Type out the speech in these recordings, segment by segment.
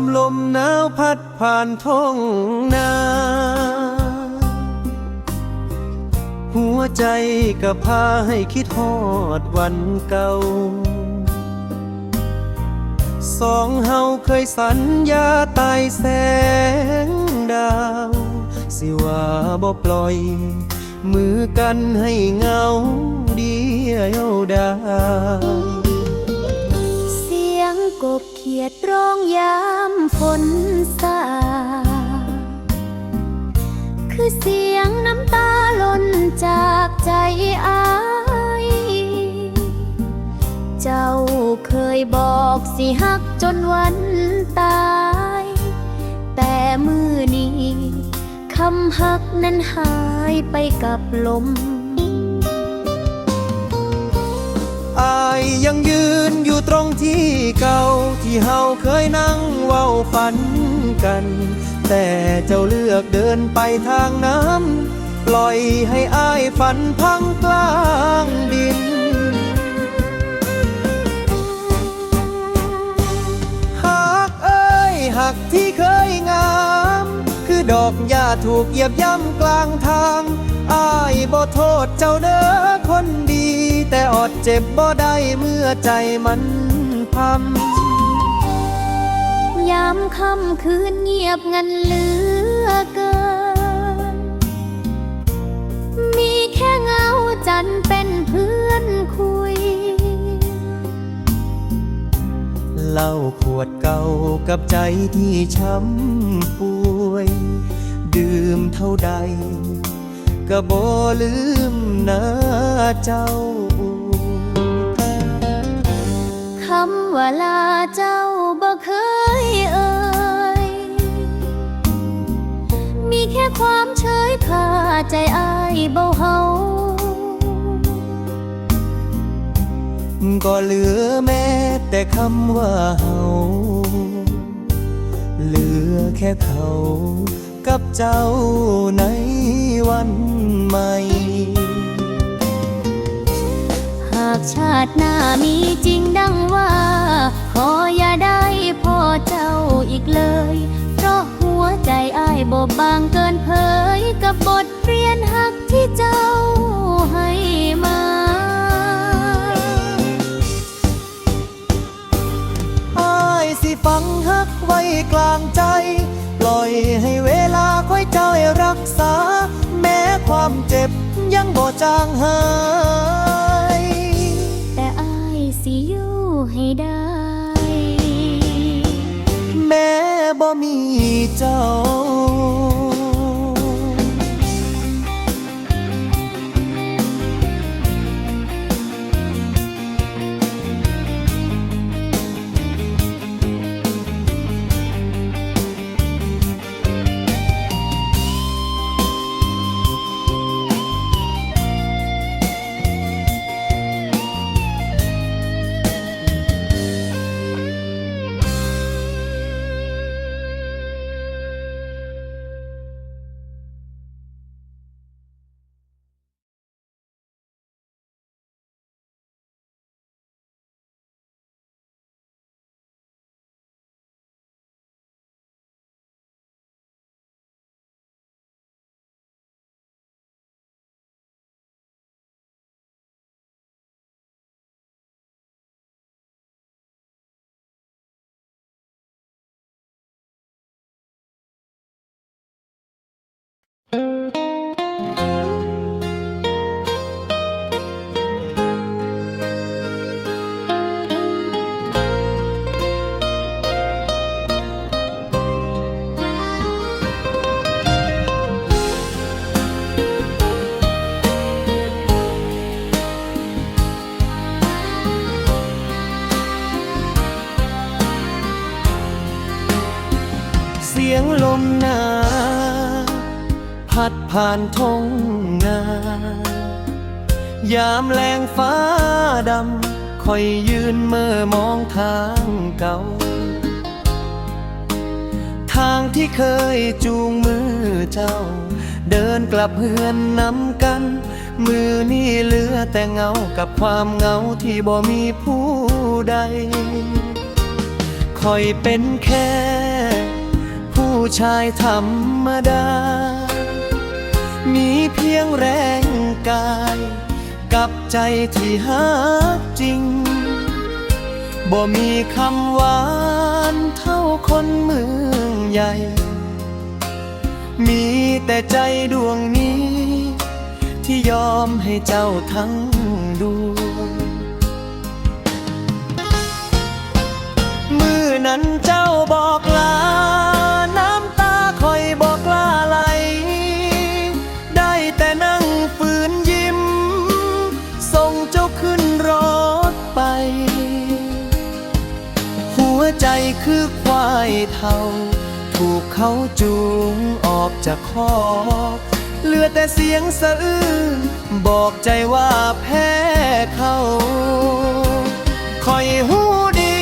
ามลมหนาวพัดผ่านท้องนา หัวใจก็พาให้คิดฮอดวันเก่า สองเฮาเคยสัญญาตายแสงดาว สิว่าบ่ปล่อย มือกันให้เงาเดียวดาย ขียดร้องยามฝนสาคือเสียงน้ำตาหล่นจากใจอาย เจ้าเคยบอกสิฮักจนวันตาย แต่มือนี้คำฮักนั้นหายไปกับลมอายยังยืนอยู่ตรงที่เก่า ที่เฮาเคยนั่งเว้าฝันกัน แต่เจ้าเลือกเดินไปทางน้ำปล่อยให้อ้ายฝันพังกลางดินหักเอ้ยหักที่เคยงาม คือดอกหญ้าถูกเหยียบย่ำกลางทางอ้ายบ่โทษเจ้าเด้อคนดี แต่อดเจ็บบ่ได้เมื่อใจมันพัม ยามค่ำคืนเงียบงันเหลือเกิน มีแค่เงาจันเป็นเพื่อนคุยเหล้าขวดเก่ากับใจที่ช้ำป่วย ดื่มเท่าใดก็บ่ลืมหน้าเจ้าคำว่าลาเจ้าบ่เคย มีแค่ความเฉยคาใจอายเบาเฮาก็เหลือแม้แต่คำว่าเฮาเหลือแค่เขากับเจ้าในวันใหม่ หากชาติหน้ามีจริงดังว่า ขออย่าได้พ่อเจ้าอีกเลย หัวใจอ้ายบบบางเกินเผยกับบทเรียนหักที่เจ้าให้มา อ้ายสิฟังฮักไว้กลางใจ ปล่อยให้เวลาค่อยเจ้ารักษา แม้ความเจ็บยังบ่จางหาย ผ่านทงนายามแรงฟ้าดำคอยยืนเมื่อมองทางเก่า ทางที่เคยจูงมือเจ้า เดินกลับเฮือนนำกัน มือนี่เหลือแต่เงากับความเหงาที่บ่มีผู้ใดคอยเป็นแค่ ผู้ชายธรรมดา มีเพียงแรงกาย กับใจที่ฮักจริง บ่มีคำหวานเท่าคนเมืองใหญ่ มีแต่ใจดวงนี้ ที่ยอมให้เจ้าทั้งดวงมือนั้นเจ้า เขาจูงออกจากคอกเหลือแต่เสียงสะอื้นบอกใจว่าแพ้เขาคอยหูดี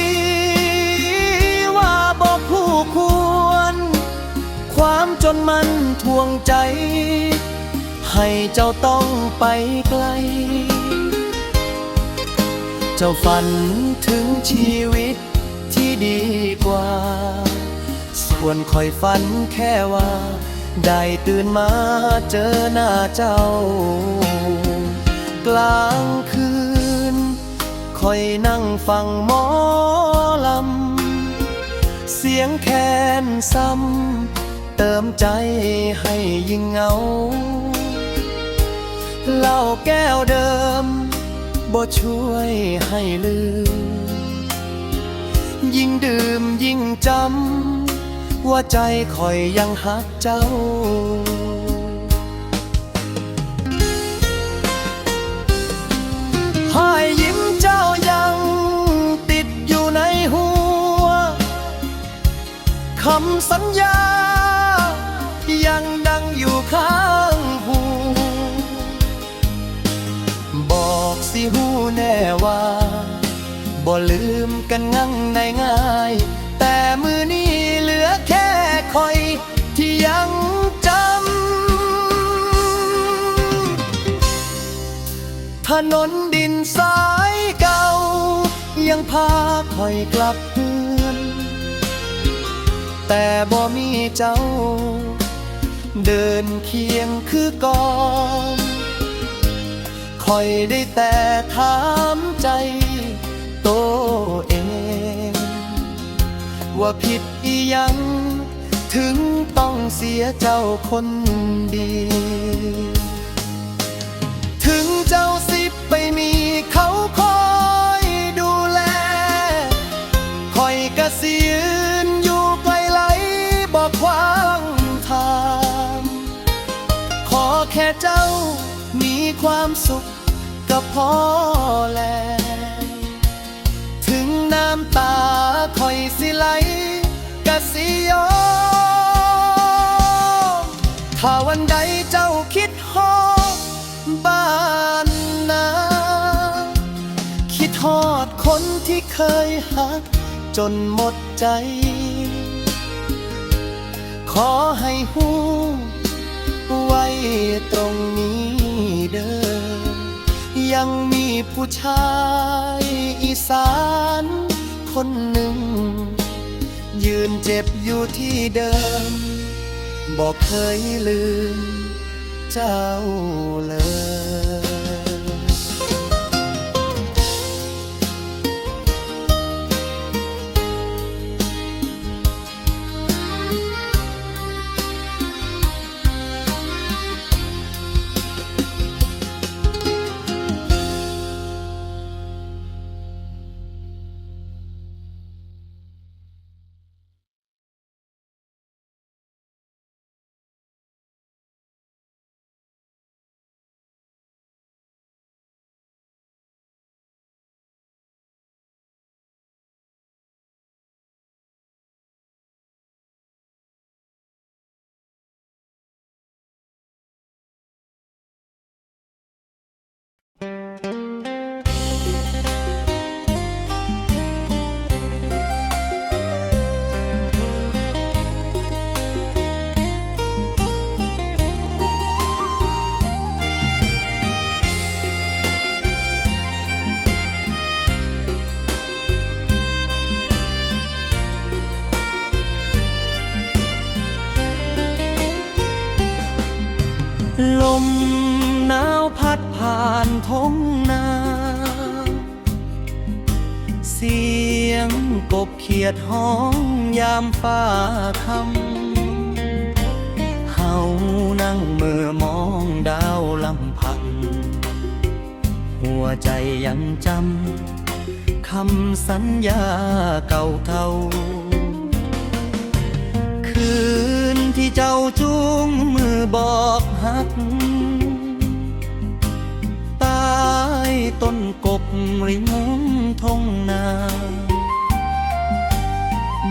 ว่าบอกคู่ควร ความจนมันทวงใจ ให้เจ้าต้องไปไกล เจ้าฝันถึงชีวิตที่ดีกว่า วนคอยฝันแค่ว่า ได้ตื่นมาเจอหน้าเจ้า กลางคืน คอยนั่งฟังหมอลำ เสียงแคนซ้ำ เติมใจให้ยิ่งเงาเหล้าแก้วเดิมบ่ช่วยให้ลืม ยิ่งดื่มยิ่งจำ ว่าใจคอยยังหักเจ้าหายยิ้มเจ้ายังติดอยู่ในหัวคำสัญญา ยังดังอยู่ข้างหูบอกสิหูแน่ว่าบ่ลืมกันงั่งในง่าย ถนนดินสายเก่า ยังพาคอยกลับเฮือน แต่บ่มีเจ้า เดินเคียงคือก่อนคอยได้แต่ถามใจตัวเอง ว่าผิดอีหยังถึงต้องเสียเจ้าคนดี ถึงเจ้า มีเขาคอยดูแลคอยกระสิยืนอยู่ไกลไหลบอกควางทางขอแค่เจ้ามีความสุขก็พอแลวถึงน้ำตาคอยสิไหลกะสิยอมถ้าวันใดเจ้าคิด ที่เคยหัก จนหมดใจ ขอให้หูไว้ตรงนี้เด้อ ยังมีผู้ชายอีสานคนหนึ่ง ยืนเจ็บอยู่ที่เดิม บอกเคยลืมเจ้าเลย ลมหนาวพัดผ่านท้องนา เสียงกบเขียดห้องยามฟ้าคำเฮานั่งเมื่อมองดาวลำพังหัวใจยังจำคำสัญญาเก่าเก่า คืนที่ เจ้าจูงมือบอกฮักใต้ต้นกกริมทงนา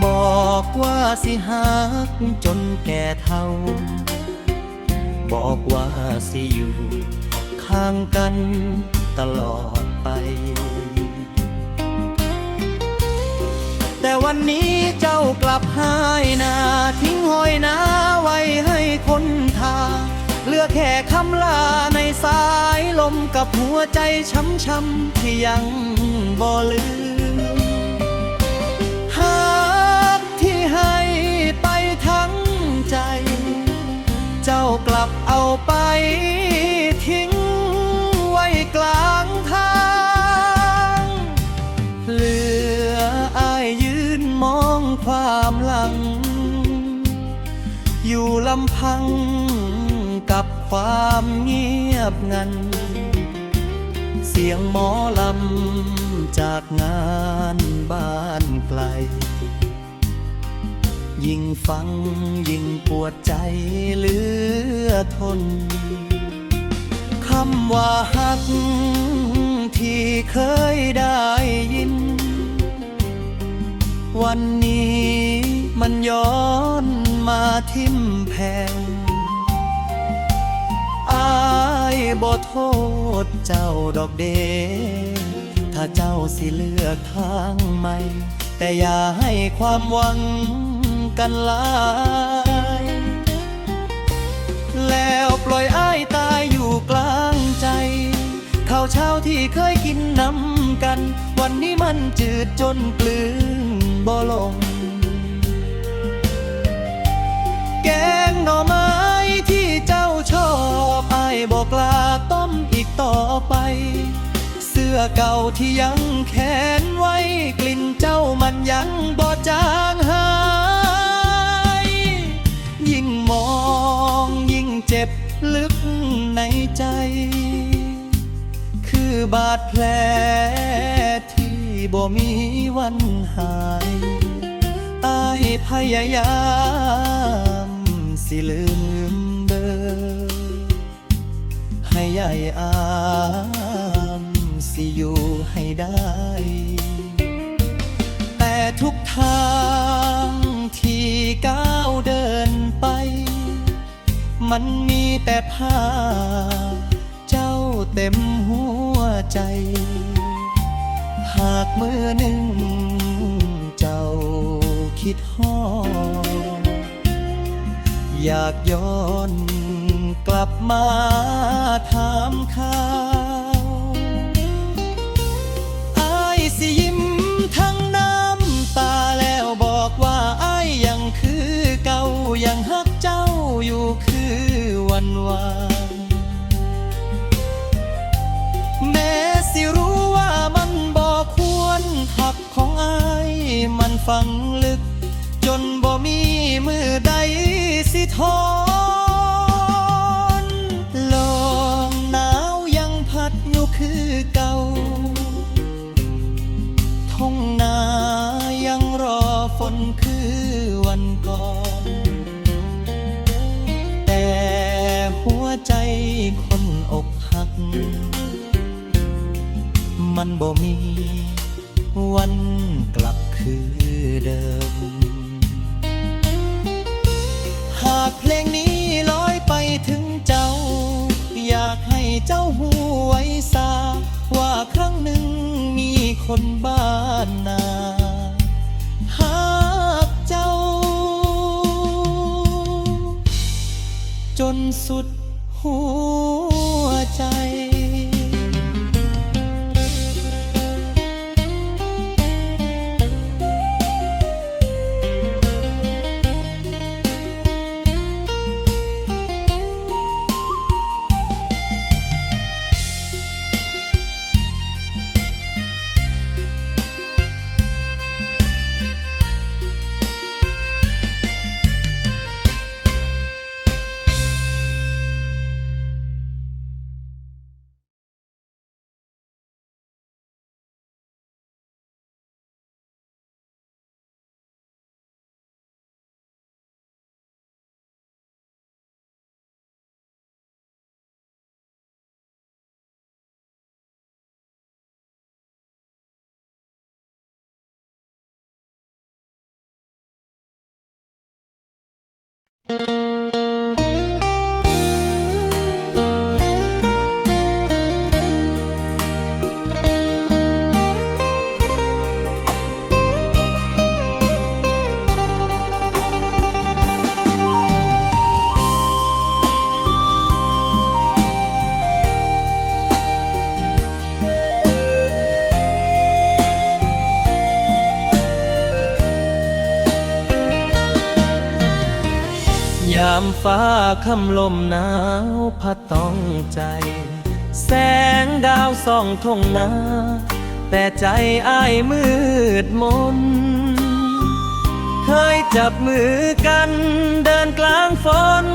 บอกว่าสิหักจนแก่เท่า บอกว่าสิอยู่ ข้างกันตลอดไป แต่วันนี้เจ้ากลับหายนาทิ้งห้อยนาไว้ให้คนทางเหลือแค่คำลาในสายลมกับหัวใจช้ำๆที่ยังบ่ลืมหากที่ให้ไปทั้งใจ เจ้ากลับเอาไป ลำพังกับความเงียบงัน เสียงหมอลำจากงานบ้านไกล ยิ่งฟังยิ่งปวดใจเหลือทน คำว่าหักที่เคยได้ยิน วันนี้มันย้อน มาทิ่มแพงอายบ่โทษเจ้าดอกเด ถ้าเจ้าสิเลือกทางใหม่ แต่อย่าให้ความหวังกันลาย แล้วปล่อยอ้ายตายอยู่กลางใจข้าวเช้าที่เคยกินน้ำกัน วันนี้มันจืดจนกลืนบ่ลง งหน่อไม้ที่เจ้าชอบไอ้บอกลาต้มอีกต่อไป เสื้อเก่าที่ยังแขนไว้กลิ่นเจ้ามันยังบ่จางหาย ยิ่งมองยิ่งเจ็บลึกในใจ คือบาดแผลที่บ่มีวันหายอายพยายาม สิลืมเบอให้ยายอามสิอยู่ให้ได้ แต่ทุกทางที่ก้าวเดินไป มันมีแต่ภาพเจ้าเต็มหัวใจ หากมือหนึ่งเจ้าคิดฮอด อยากย้อนกลับมาถามข่าวอายสิยิ้มทั้งน้ำตาแล้วบอกว่าอายยังคือเก่ายังฮักเจ้าอยู่คือวันวานแม้สิรู้ว่ามันบอกควรหักของอายมันฝังลึ ทนลมหนาวยังพัดอยู่คือเก่าท้องนายังรอฝนคือวันก่อน แต่หัวใจคนอกหัก มันบ่มีวันกลับคือเดิม เจ้าหูไว้ซาว่าครั้งหนึ่งมีคนบ้านนาหากเจ้า จนสุด คำลมหนาวพัดต้องใจ แสงดาวส่องทงนา แต่ใจอ้ายมืดมน เคยจับมือกันเดินกลางฝน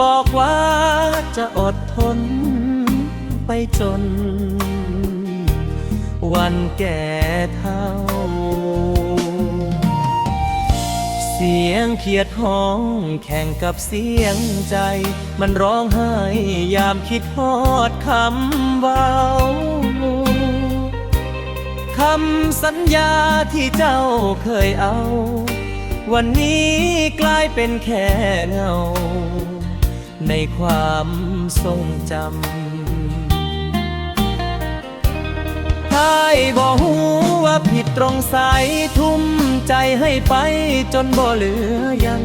บอกว่าจะอดทนไปจน วันแก่เท่า สียงเขียดห้องแข่งกับเสียงใจ มันร้องไห้ยามคิดฮอดคำเบาคำสัญญาที่เจ้าเคยเอา วันนี้กลายเป็นแค่เงา ในความทรงจำ ท้ายบอหูว่าผิดตรงสายทุ่มใจให้ไปจนบ่เหลือยัง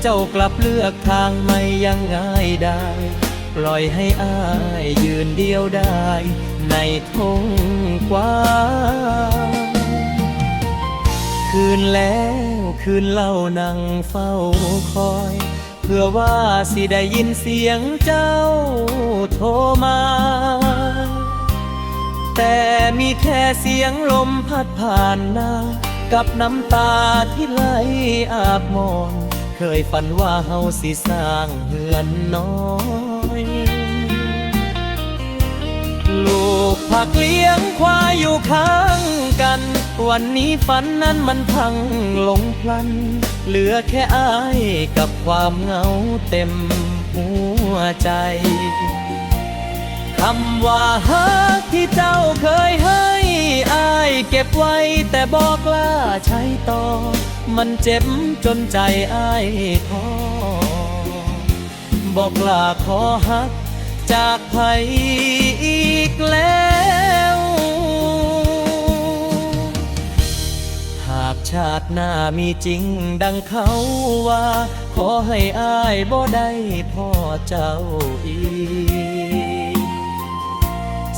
เจ้ากลับเลือกทางไม่ยังง่ายได้ ปล่อยให้อายยืนเดียวได้ ในทงกว้างคืนแล้วคืนเล่านั่งเฝ้าคอย เพื่อว่าสิได้ยินเสียงเจ้าโทรมา แต่มีแค่เสียงลมพัดผ่านหน้า กับน้ำตาที่ไหลอาบมอนเคยฝันว่าเฮาสิสร้างเฮือนน้อยลูกผักเลี้ยงควายอยู่ข้างกัน วันนี้ฝันนั้นมันพังลงพลัน เหลือแค่อายกับความเหงาเต็มหัวใจ คำว่าฮักที่เจ้าเคยให้อายเก็บไว้แต่บอกล้าใช้ต่อ มันเจ็บจนใจอายท้อบอกลาขอฮัก จากไผอีกแล้ว หากชาติหน้ามีจริงดังเขาว่า ขอให้อายบ่ได้พ่อเจ้าอีก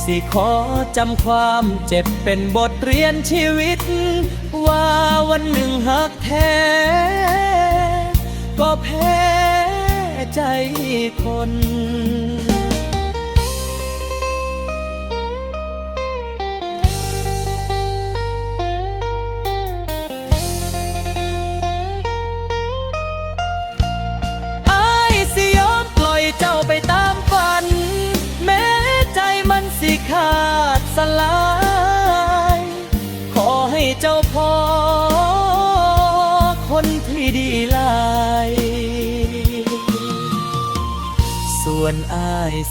สิขอจำความเจ็บเป็นบทเรียนชีวิต ว่าวันหนึ่งหักแท้ ก็แพ้ใจคน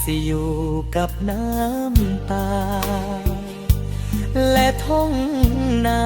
สิอยู่กับน้ำตา และท้องนา